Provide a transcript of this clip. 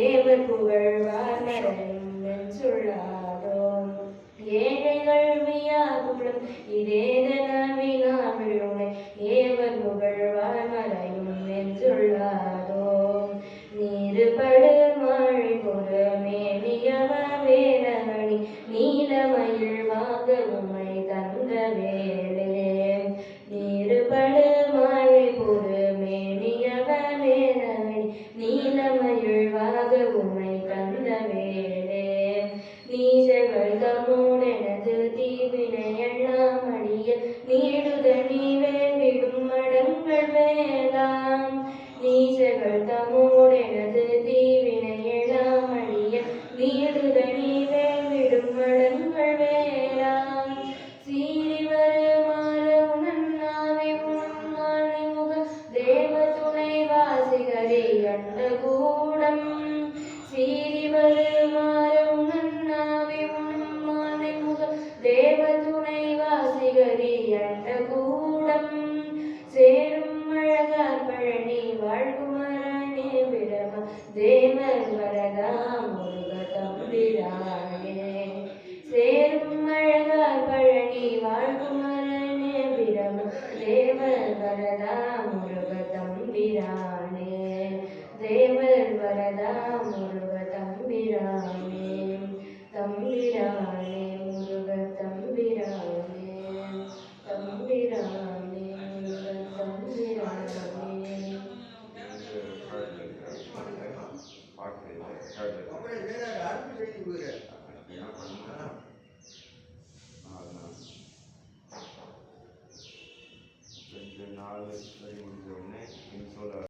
ஏவு புகழ்வார் மரணும் நெஞ்சுள்ளாரோ ஏழைகள் வியாகுளம் இதேதன் பெருவேலாம் நீ செவழ்த்தமோட வரதா முருகதம் பிரானே தேவன் வரதா முருகதம் பிரானே தம்பிரானே நாலு ஒன்று ஒன்று இன்சோல